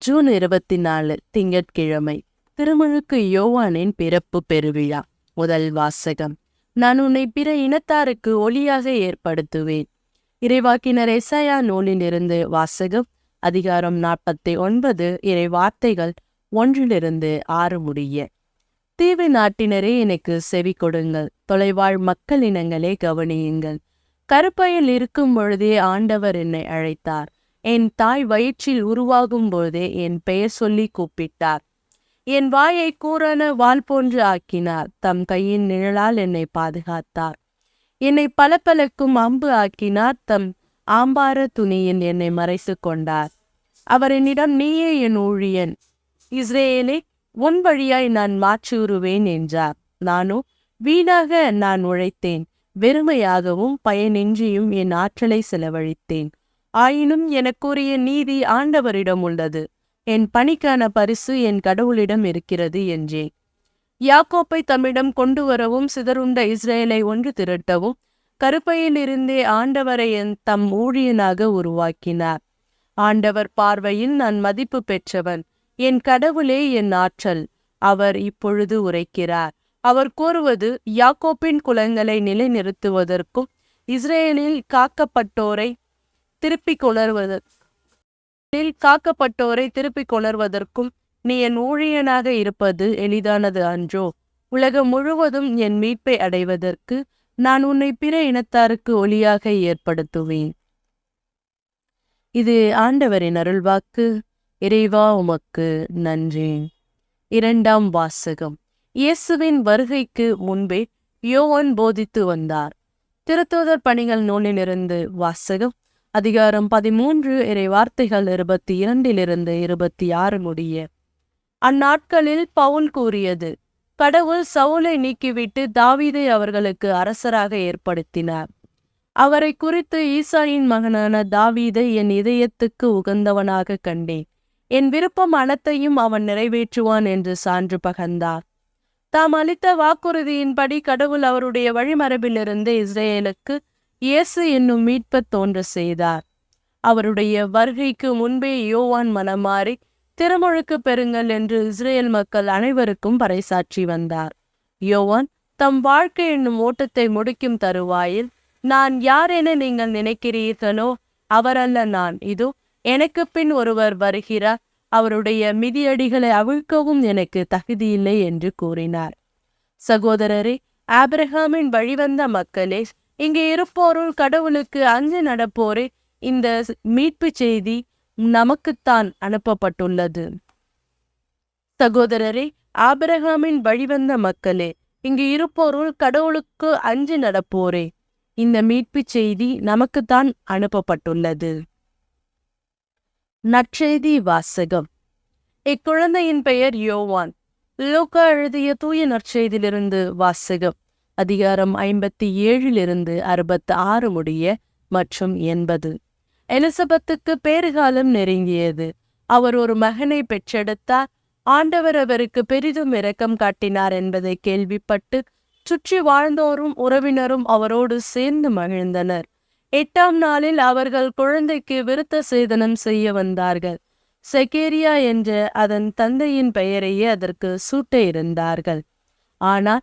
June இருபத்தி நாலு திங்கட்கிழமை திருமுழுக்கு யோவானின் பிறப்பு பெருவிழா முதல் வாசகம். நான் உன்னை பிற இனத்தாருக்கு ஒளியாக ஏற்படுத்துவேன். இறைவாக்கினர் எசையா நூலிலிருந்து வாசகம் அதிகாரம் நாற்பத்தி ஒன்பது இறை வார்த்தைகள் ஒன்றிலிருந்து ஆறு முடிய. தீவு நாட்டினரே எனக்கு செவி கொடுங்கள். தொலைவாழ் மக்கள் இனங்களே கவனியுங்கள். கருப்பையில் இருக்கும் பொழுதே ஆண்டவர் என்னை அழைத்தார். என் தாய் வயிற்றில் உருவாகும் போதே என் பெயர் சொல்லி கூப்பிட்டார். என் வாயை கூறன வாள் போன்று ஆக்கினார். தம் கையின் நிழலால் என்னை பாதுகாத்தார். என்னை பளபளக்கும் அம்பு ஆக்கினார். தம் ஆம்பார துணியில் என்னை மறைத்து கொண்டார். அவர் என்னிடம் நீயே என் ஊழியன். இஸ்ரேலே உன் வழியாய் நான் மாற்றியுறுவேன் என்றார். நானோ வீணாக நான் உழைத்தேன். வெறுமையாகவும் பயனின்றியும் என் ஆற்றலை செலவழித்தேன். ஆயினும் எனக்குரிய நீதி ஆண்டவரிடம் உள்ளது. என் பணிக்கான பரிசு என் கடவுளிடம் இருக்கிறது என்றேன் யாக்கோப்பை தம்மிடம் கொண்டு வரவும் சிதறுண்ட இஸ்ரேலை ஒன்று திரட்டவும் கருப்பையிலிருந்தே ஆண்டவரை என் தம் ஊழியனாக உருவாக்கினார். ஆண்டவர் பார்வையில் நான் மதிப்பு பெற்றவன். என் கடவுளே என் ஆற்றல். அவர் இப்பொழுது உரைக்கிறார். அவர் கூறுவது யாக்கோப்பின் குலங்களை நிலைநிறுத்துவதற்கும் இஸ்ரேலில் காக்கப்பட்டோரை திருப்பிக் கொணர்வதற்கும் காக்கப்பட்டோரை திருப்பிக் கொளர்வதற்கும் நீ என் ஊழியனாக இருப்பது எளிதானது அன்றோ. உலகம் முழுவதும் என் மீட்பை அடைவதற்கு நான் உன்னை பிற இனத்தாருக்கு ஒளியாக ஏற்படுத்துவேன். இது ஆண்டவரின் அருள்வாக்கு. இறைவா உமக்கு நன்றி. இரண்டாம் வாசகம். இயேசுவின் வருகைக்கு முன்பே யோவன் போதித்து வந்தார். திருத்தூதர் பணிகள் நூலிலிருந்து வாசகம். அதிகாரம் பதிமூன்று இறை வார்த்தைகள் இருபத்தி இரண்டிலிருந்து இருபத்தி ஆறு முடிய. அந்நாட்களில் பவுல் கூறியது கடவுள் சவுலை நீக்கிவிட்டு தாவீதை அவர்களுக்கு அரசராக ஏற்படுத்தினார். அவரை குறித்து ஈசாயின் மகனான தாவீதை என் இதயத்துக்கு உகந்தவனாக கண்டேன். என் விருப்பம் அனைத்தையும் அவன் நிறைவேற்றுவான் என்று சான்று பகர்ந்தார். தாம் அளித்த வாக்குறுதியின்படி கடவுள் அவருடைய வழிமரபிலிருந்து இஸ்ரேலுக்கு இயேசு என்னும் மீட்பத் தோன்ற செய்தார். அவருடைய வருகைக்கு முன்பே யோவான் மனமாறி திருமுழுக்கு பெறுங்கள் என்று இஸ்ரேல் மக்கள் அனைவருக்கும் பறைசாற்றி வந்தார். யோவான் தம் வாழ்க்கை என்னும் ஓட்டத்தை முடிக்கும் தருவாயில் நான் யார் என நீங்கள் நினைக்கிறீர்களோ அவரல்ல நான். இதோ எனக்கு பின் ஒருவர் வருகிறார். அவருடைய மிதியடிகளை அவிழ்க்கவும் எனக்கு தகுதியில்லை என்று கூறினார். சகோதரரே ஆபிரகாமின் வழிவந்த மக்களே இங்கே இருப்போருள் கடவுளுக்கு அஞ்சு நடப்போரே. இந்த மீட்பு செய்தி நமக்குத்தான் அனுப்பப்பட்டுள்ளது. சகோதரரே ஆபிரகாமின் வழிவந்த மக்களே இங்கு இருப்போருள் கடவுளுக்கு அஞ்சு நடப்போரே. இந்த மீட்பு செய்தி நமக்குத்தான் அனுப்பப்பட்டுள்ளது. நற்செய்தி வாசகம். இக்குழந்தையின் பெயர் யோவான். லோகா எழுதிய தூய நற்செய்தியிலிருந்து வாசகம். அதிகாரம் ஐம்பத்தி ஏழிலிருந்து அறுபத்து ஆறு முடிய மற்றும் எண்பது. எலிசபெத்துக்கு பேறுகாலம் நெருங்கியது. அவர் ஒரு மகனை பெற்றெடுத்தார். ஆண்டவர் அவருக்கு பெரிதும் இரக்கம் காட்டினார் என்பதை கேள்விப்பட்டு சுற்றி வாழ்ந்தோரும் உறவினரும் அவரோடு சேர்ந்து மகிழ்ந்தனர். எட்டாம் நாளில் அவர்கள் குழந்தைக்கு விருத்த சேதனம் செய்ய வந்தார்கள். செகேரியா என்ற அதன் தந்தையின் பெயரையே அதற்கு சூட்ட இருந்தார்கள் ஆனால்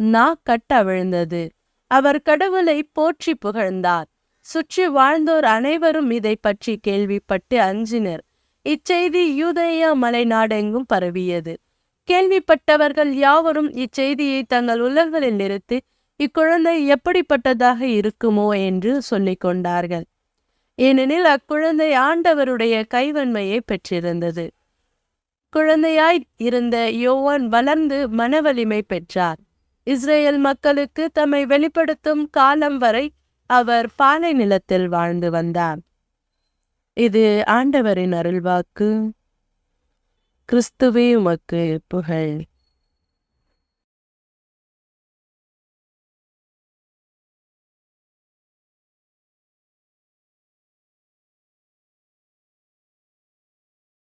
நா கட்டவிழ்ந்தது அவர் கடவுளை போற்றி புகழ்ந்தார். சுற்றி வாழ்ந்தோர் அனைவரும் இதை பற்றி கேள்விப்பட்டு அஞ்சினர். இச்செய்தி யூதேயா மலை நாடெங்கும் பரவியது. கேள்விப்பட்டவர்கள் யாவரும் இச்செய்தியை தங்கள் உலகளில் நிறுத்தி இக்குழந்தை எப்படிப்பட்டதாக இருக்குமோ என்று சொல்லிக் கொண்டார்கள். ஏனெனில் அக்குழந்தை ஆண்டவருடைய கைவன்மையை பெற்றிருந்தது. குழந்தையாய் இருந்த யோவான் வளர்ந்து மனவலிமை பெற்றார். இஸ்ரேல் மக்களுக்கு தம்மை வெளிப்படுத்தும் காலம் வரை அவர் பாலை நிலத்தில் வாழ்ந்து வந்தார். இது ஆண்டவரின் அருள்வாக்கு. கிறிஸ்துவே உமக்கு புகழ்.